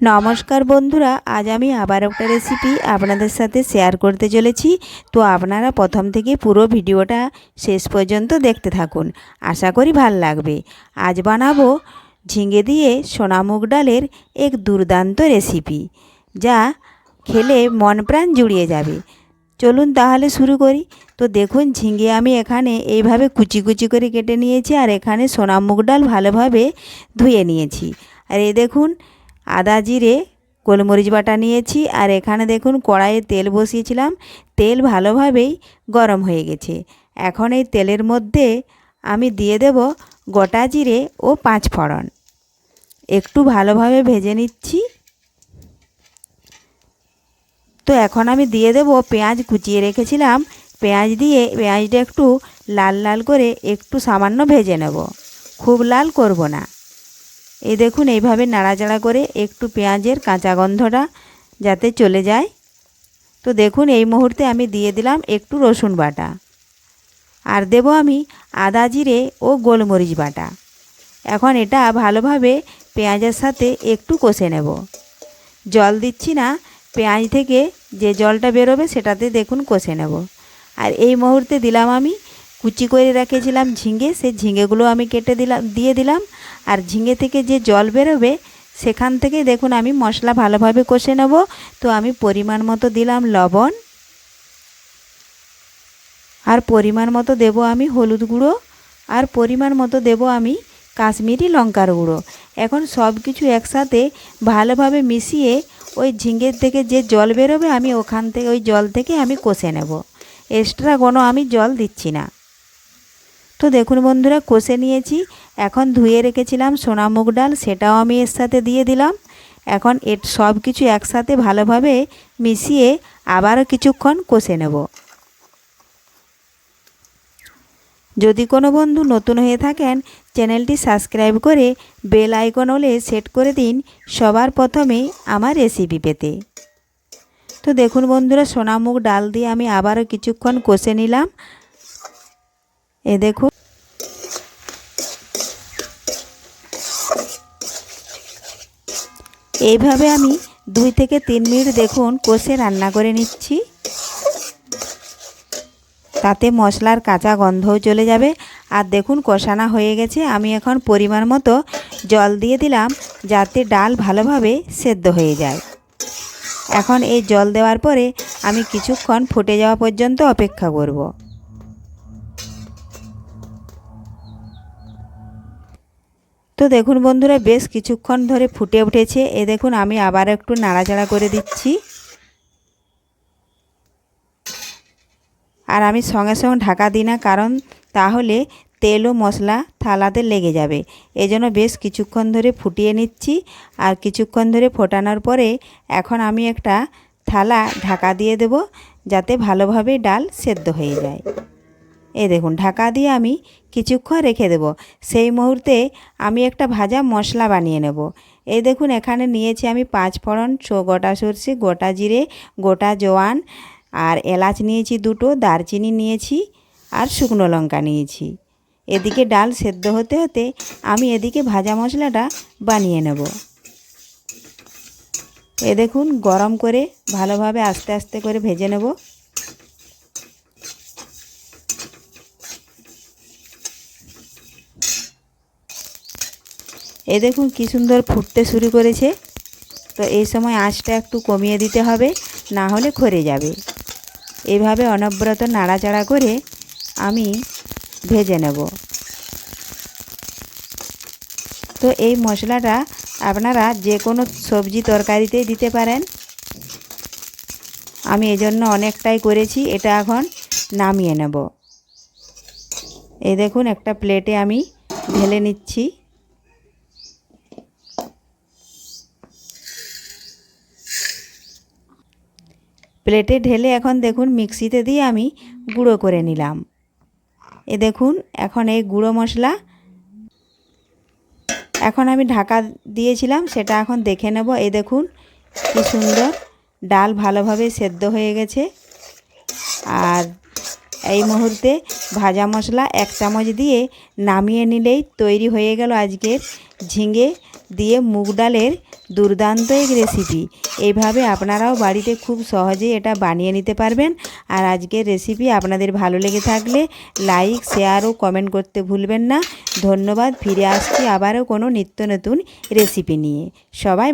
নমস্কার বন্ধুরা, আজ আমি আবার একটা রেসিপি আপনাদের সাথে শেয়ার করতে চলেছি। তো আপনারা প্রথম থেকে পুরো ভিডিওটা শেষ পর্যন্ত দেখতে থাকুন। আশা করি ভালো লাগবে। আজ বানাবো ঝিঙে দিয়ে সোনা মুগ ডালের এক দুর্দান্ত রেসিপি যা খেলে মন প্রাণ জুড়িয়ে যাবে। চলুন তাহলে শুরু করি। তো দেখুন, ঝিঙে আমি এখানে এইভাবে কুচি কুচি করে কেটে নিয়েছি, আর এখানে সোনা মুগ ডাল ভালোভাবে ধুয়ে নিয়েছি। আর এই দেখুন আদা জিরে গোলমরিচ বাটা নিয়েছি আর এখানে দেখুন কড়াইয়ে তেল বসিয়েছিলাম। তেল ভালোভাবেই গরম হয়ে গেছে। এখন এই তেলের মধ্যে আমি দিয়ে দেব গোটা জিরে ও পাঁচ ফোড়ন। একটু ভালোভাবে ভেজে নিচ্ছি। তো এখন আমি দিয়ে দেব পেঁয়াজ কুচিয়ে রেখেছিলাম। পেঁয়াজ দিয়ে পেঁয়াজটা একটু লাল লাল করে একটু সামান্য ভেজে নেব। খুব লাল করব না। এই দেখুন, এইভাবে নাড়াচাড়া করে একটু পেঁয়াজের কাঁচা গন্ধটা যাতে চলে যায়। তো দেখুন, এই মুহূর্তে আমি দিয়ে দিলাম একটু রসুন বাটা। আর দেব আমি আদা জিরে ও গোলমরিচ বাটা। এখন এটা ভালোভাবে পেঁয়াজের সাথে একটু কষে নেব। জল দিচ্ছি না, পেঁয়াজ থেকে যে জলটা বেরোবে সেটাতে দেখুন কষে নেব। আর এই মুহূর্তে দিলাম আমি কুচি করে রেখেছিলাম ঝিঙে, সেই ঝিঙেগুলো আমি কেটে দিলাম, দিয়ে দিলাম। আর ঝিঙে থেকে যে জল বেরোবে, সেখান থেকে দেখুন আমি মশলা ভালোভাবে কষে নেব। তো আমি পরিমাণ মতো দিলাম লবণ। আর পরিমাণ মতো দেব আমি হলুদ গুঁড়ো। আর পরিমাণ মতো দেব আমি কাশ্মীরি লঙ্কার গুঁড়ো। এখন সব কিছু একসাথে ভালোভাবে মিশিয়ে ওই ঝিঙের থেকে যে জল বেরোবে, আমি ওখান থেকে, ওই জল থেকে আমি কষে নেব। এক্সট্রা কোনো আমি জল দিচ্ছি না। তো দেখুন বন্ধুরা, কষে নিয়েছি। এখন ধুয়ে রেখেছিলাম সোনা মুগ ডাল, সেটাও আমি এর সাথে দিয়ে দিলাম। এখন এর সব কিছু একসাথে ভালোভাবে মিশিয়ে আবারও কিছুক্ষণ কষে নেব। যদি কোনো বন্ধু নতুন হয়ে থাকেন, চ্যানেলটি সাবস্ক্রাইব করে বেল আইকন হলে সেট করে দিন সবার প্রথমে আমার রেসিপি পেতে। তো দেখুন বন্ধুরা সোনামুগ ডাল দিয়ে আমি আবারও কিছুক্ষণ কষে নিলাম। এ দেখুন। এইভাবে আমি দুই থেকে তিন মিনিট দেখুন কষে রান্না করে নিচ্ছি। তাতে মশলার কাঁচা গন্ধও চলে যাবে। আর দেখুন কষানা হয়ে গেছে। আমি এখন পরিমাণ মতো জল দিয়ে দিলাম যাতে ডাল ভালোভাবে সেদ্ধ হয়ে যায়। এখন এই জল দেওয়ার পরে আমি কিছুক্ষণ ফুটে যাওয়া পর্যন্ত অপেক্ষা করব। তো দেখুন বন্ধুরা, বেশ কিছুক্ষণ ধরে ফুটে উঠেছে। এ দেখুন, আমি আবার একটু নাড়াচাড়া করে দিচ্ছি। আর আমি সঙ্গে সঙ্গে ঢাকা দিই না, কারণ তাহলে তেল ও মশলা থালাতে লেগে যাবে। এজন্য বেশ কিছুক্ষণ ধরে ফুটিয়ে নিচ্ছি। আর কিছুক্ষণ ধরে ফোটানোর পরে এখন আমি একটা থালা ঢাকা দিয়ে দেব, যাতে ভালোভাবে ডাল সেদ্ধ হয়ে যায়। এই দেখুন, ঢাকা দিয়ে আমি কিছুক্ষণ রেখে দেব। সেই মুহূর্তে আমি একটা ভাজা মশলা বানিয়ে নেব। এই দেখুন, এখানে নিয়েছি আমি পাঁচ ফোড়ন গোটা সর্ষে, গোটা জিরে, গোটা জোয়ান, আর এলাচ নিয়েছি দুটো, দারচিনি নিয়েছি, আর শুকনো লঙ্কা নিয়েছি। এদিকে ডাল সেদ্ধ হতে হতে আমি এদিকে ভাজা মশলাটা বানিয়ে নেব। এ দেখুন, গরম করে ভালোভাবে আস্তে আস্তে করে ভেজে নেব। এ দেখুন কী সুন্দর ফুটতে শুরু করেছে। তো এই সময় আঁচটা একটু কমিয়ে দিতে হবে, না হলে খরে যাবে। এভাবে অনবরত নাড়াচাড়া করে আমি ভেজে নেব। তো এই মশলাটা আপনারা যে কোনো সবজি তরকারিতেই দিতে পারেন। আমি এজন্য অনেকটাই করেছি, এটা এখন নামিয়ে নেব। এই দেখুন একটা প্লেটে আমি ঢেলে নিচ্ছি। প্লেটে ঢেলে এখন দেখুন মিক্সিতে দিয়ে আমি গুঁড়ো করে নিলাম। এ দেখুন, এখন এই গুঁড়ো মশলা এখন আমি ঢাকা দিয়েছিলাম, সেটা এখন দেখে নেব। এ দেখুন, কি সুন্দর, ডাল ভালোভাবে সেদ্ধ হয়ে গেছে। আর এই মুহূর্তে ভাজা মশলা এক চামচ দিয়ে নামিয়ে নিলেই তৈরি হয়ে গেল আজকের ঝিঙে দিয়ে মুগ ডালের দুর্দান্ত এক রেসিপি এইভাবে আপনারাও বাড়িতে খুব সহজেই এটা বানিয়ে নিতে পারবেন। আর আজকের রেসিপি আপনাদের ভালো লেগে থাকলে লাইক শেয়ার ও কমেন্ট করতে ভুলবেন না। ধন্যবাদ, ফিরে আসছি আবারও কোনো নিত্য নতুন রেসিপি নিয়ে। সবাই